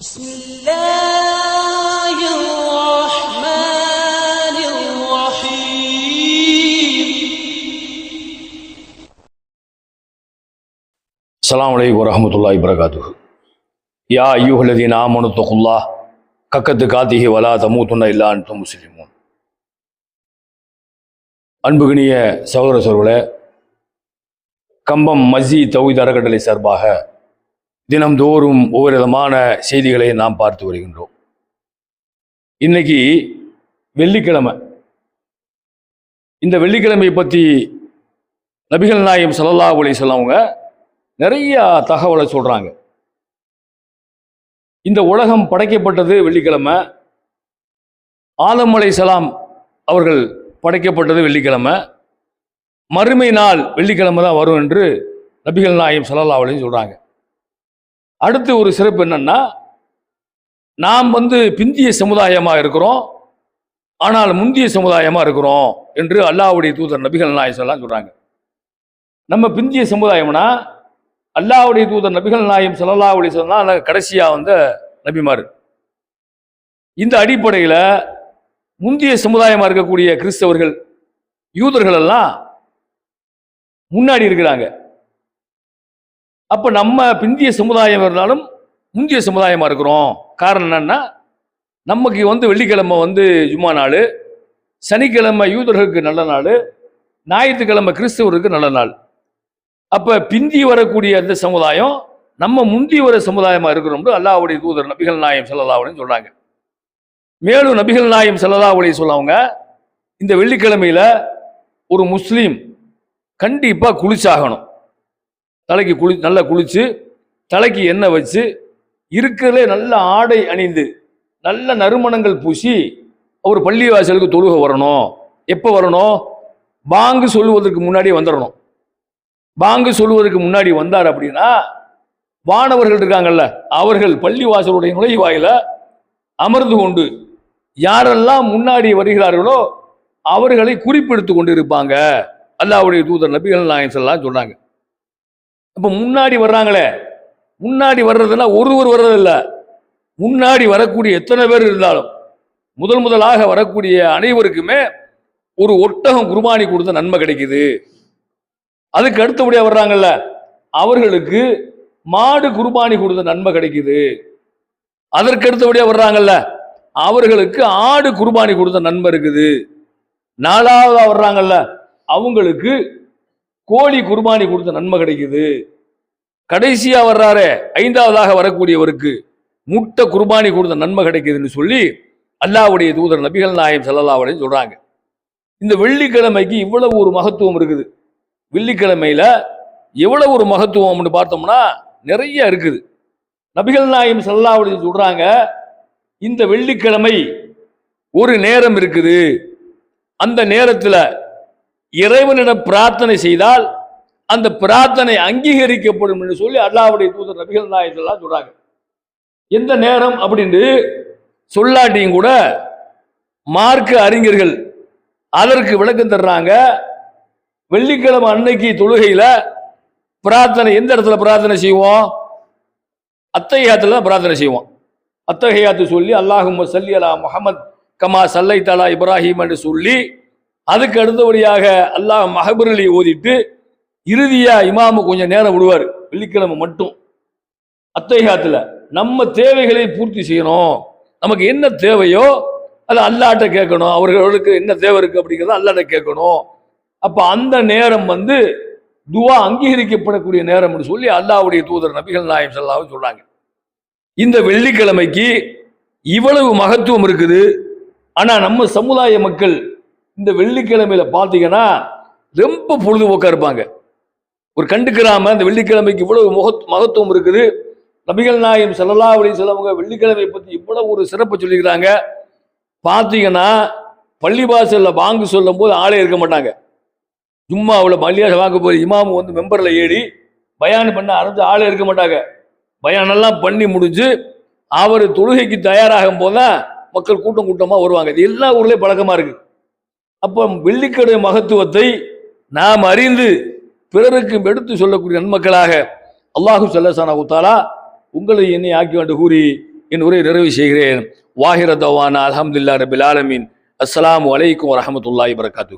بسم الله الرحمن الرحيم அஸ்ஸலாமு அலைக்கும் வரஹ்மத்துல்லாஹி வரகாத்துஹு யா ஐயுஹல்லதீன ஆமனு தகுல்லாஹ் கக்கத்து காத்திஹி வலா தமூத்துன்ன இல்லா அன்தும் முஸ்லிமூன் அன்புகினிய சகோதர சோர்களே கம்பம் மஸ்ஜி தௌஹீத் அறக்கட்டளை சார்பாக தினம்தோறும் ஒவ்வொரு விதமான செய்திகளை நாம் பார்த்து வருகின்றோம். இன்னைக்கு வெள்ளிக்கிழமை. இந்த வெள்ளிக்கிழமையை பற்றி நபிகள் நாயம் சல்லல்லா ஒளி சொல்லவங்க நிறைய தகவலை சொல்கிறாங்க இந்த உலகம் படைக்கப்பட்டது வெள்ளிக்கிழமை. ஆலமலை சலாம் அவர்கள் படைக்கப்பட்டது வெள்ளிக்கிழமை. மறுமை நாள் வெள்ளிக்கிழமை தான் வரும் என்று நபிகள் நாயம் சல்லல்லா அலைஹி சொல்கிறாங்க அடுத்து ஒரு சிறப்பு என்னன்னா நாம் வந்து பிந்திய சமுதாயமாக இருக்கிறோம் ஆனால் முந்திய சமுதாயமாக இருக்கிறோம் என்று அல்லாவுடைய தூதர் நபிகள் நாயசெல்லாம் சொல்கிறாங்க நம்ம பிந்திய சமுதாயம்னா அல்லாஹ்வுடைய தூதர் நபிகள் நாயம் ஸல்லல்லாஹு அலைஹி வஸல்லம் கடைசியாக வந்த நபிமார். இந்த அடிப்படையில் முந்திய சமுதாயமாக இருக்கக்கூடிய கிறிஸ்தவர்கள் யூதர்கள் எல்லாம் முன்னாடி இருக்கிறாங்க. அப்போ நம்ம பிந்திய சமுதாயம் இருந்தாலும் முந்திய சமுதாயமாக இருக்கிறோம். காரணம் என்னென்னா நமக்கு வந்து வெள்ளிக்கிழமை வந்து ஜும்மா நாள் சனிக்கிழமை யூதர்களுக்கு நல்ல நாள் ஞாயிற்றுக்கிழமை கிறிஸ்தவருக்கு நல்ல நாள். அப்போ பிந்தி வரக்கூடிய அந்த சமுதாயம் நம்ம முந்தி வர சமுதாயமாக இருக்கிறோம்னு அல்லாவுடைய தூதர் நபிகள் நாயம் ஸல்லல்லாஹு சொல்கிறாங்க மேலும் நபிகள் நாயம் ஸல்லல்லாஹு சொல்லவங்க இந்த வெள்ளிக்கிழமையில ஒரு முஸ்லீம் கண்டிப்பாக குளிச்சாகணும். தலைக்கு குளி நல்லா குளித்து தலைக்கு எண்ணெய் வச்சு இருக்கிறதுலே நல்ல ஆடை அணிந்து நல்ல நறுமணங்கள் பூசி அவர் பள்ளிவாசலுக்கு தொழுக வரணும். எப்போ வரணும்? பாங்கு சொல்லுவதற்கு முன்னாடி வந்துடணும் பாங்கு சொல்லுவதற்கு முன்னாடி வந்தார் அப்படின்னா வானவர்கள் இருக்காங்கல்ல அவர்கள் பள்ளிவாசலுடைய நுழைவாயில் அமர்ந்து கொண்டு யாரெல்லாம் முன்னாடி வருகிறார்களோ அவர்களை குறிப்பெடுத்து கொண்டு இருப்பாங்க அல்லாவுடைய தூதர் நபிகள் நாயன்ஸ் எல்லாம் சொன்னாங்க. அப்போ முன்னாடி வர்றாங்களே. முன்னாடி வர்றதுன்னா ஒருவர் வர்றதில்ல. முன்னாடி வரக்கூடிய எத்தனை பேர் இருந்தாலும் முதல் முதலாக வரக்கூடிய அனைவருக்குமே ஒரு ஒட்டகம் குர்பானி கொடுத்த நன்மை கிடைக்குது. அதுக்கு அடுத்தபடியாக வர்றாங்கல்ல அவர்களுக்கு மாடு குர்பானி கொடுத்த நன்மை கிடைக்குது. அதற்கு அடுத்தபடியாக வர்றாங்கல்ல அவர்களுக்கு ஆடு குர்பானி கொடுத்த நன்மை இருக்குது. நாலாவதாக வர்றாங்கல்ல அவங்களுக்கு கோழி குர்பானி கொடுத்த நன்மை கிடைக்குது. கடைசியாக வர்றாரே ஐந்தாவதாக வரக்கூடியவருக்கு முட்டை குர்பானி கொடுத்த நன்மை கிடைக்குதுன்னு சொல்லி அல்லாவுடைய தூதர் நபிகள் நாயம் ஸல்லல்லாஹு சொல்கிறாங்க இந்த வெள்ளிக்கிழமைக்கு இவ்வளவு ஒரு மகத்துவம் இருக்குது. வெள்ளிக்கிழமையில் எவ்வளவு ஒரு மகத்துவம்னு பார்த்தோம்னா நிறைய இருக்குது. நபிகள் நாயம் ஸல்லல்லாஹு சொல்கிறாங்க இந்த வெள்ளிக்கிழமை ஒரு நேரம் இருக்குது. அந்த நேரத்தில் இறைவனிடம் பிரார்த்தனை செய்தால் அந்த பிரார்த்தனை அங்கீகரிக்கப்படும் என்று சொல்லி அல்லாவுடைய தூதர் நபிகள் நாயம் சொல்கிறாங்க சொல்றாங்க எந்த நேரம் அப்படின்னு சொல்லாட்டியும் கூட மார்க்க அறிஞர்கள் அதற்கு விளக்கம் தர்றாங்க. வெள்ளிக்கிழமை அன்னைக்கு தொழுகையில பிரார்த்தனை எந்த இடத்துல பிரார்த்தனை செய்வோம்? அத்தகையாத்துல தான் பிரார்த்தனை செய்வோம். அத்தகையாத்து சொல்லி அல்லாஹும் சல்லி அலா முகமது கமா சல்லை தலா இப்ராஹிம் என்று சொல்லி அதுக்கு அடுத்தபடியாக அல்லாஹ் மஹபுரலி ஓதிட்டு இறுதியா இமாமு கொஞ்சம் நேரம் விடுவார். வெள்ளிக்கிழமை மட்டும். அத்தகையாத்துல நம்ம தேவைகளை பூர்த்தி செய்யணும். நமக்கு என்ன தேவையோ அதை அல்லாட்ட கேட்கணும். அவர்களுக்கு என்ன தேவை இருக்கு அப்படிங்கிறத அல்லாட்ட கேட்கணும். அப்ப அந்த நேரம் வந்து துவா அங்கீகரிக்கப்படக்கூடிய நேரம்னு சொல்லி அல்லாவுடைய தூதர் நபிகள் நாயம் செல்லாவும் சொல்றாங்க இந்த வெள்ளிக்கிழமைக்கு இவ்வளவு மகத்துவம் இருக்குது. ஆனா நம்ம சமுதாய மக்கள் இந்த வெள்ளிக்கிழமையில பார்த்தீங்கன்னா ரொம்ப பொழுதுபோக்கா இருப்பாங்க. ஒரு கண்டுக்கிறாம இந்த வெள்ளிக்கிழமைக்கு இவ்வளவு முகத் மகத்துவம் இருக்குது. நபிகள் நாயம் செல்லலா அப்படி வஸல்லம் வெள்ளிக்கிழமை பத்தி இவ்வளவு ஒரு சிறப்பு சொல்லிக்கிறாங்க பார்த்தீங்கன்னா பள்ளிவாசலில் வாங்கு சொல்லும் போது ஆளே இருக்க மாட்டாங்க. சும்மா அவ்வளோ பள்ளியாச வாங்க போய் இமாமு வந்து மெம்பரில் ஏறி பயான் பண்ண அரைஞ்சு ஆளே இருக்க மாட்டாங்க. பயானெல்லாம் பண்ணி முடிஞ்சு அவர் தொழுகைக்கு தயாராகும் போது தான் மக்கள் கூட்டம் கூட்டமாக வருவாங்க. இது எல்லா ஊர்லேயும் பழக்கமாக இருக்குது அப்போ வெள்ளிக்கடை மகத்துவத்தை நாம் அறிந்து பிறருக்கு எடுத்து சொல்லக்கூடிய நன்மக்களாக அல்லாஹு சல்லசானா உத்தாலா உங்களை என்னை ஆக்கி வேண்டு கூறி என் உரை நிறைவு செய்கிறேன். வாஹிர தவானா அலமதுல்லா ரபில் ஆலமின். அஸ்லாம் வலைக்கும் வரஹ்மத்துல்லாஹி வரகாத்து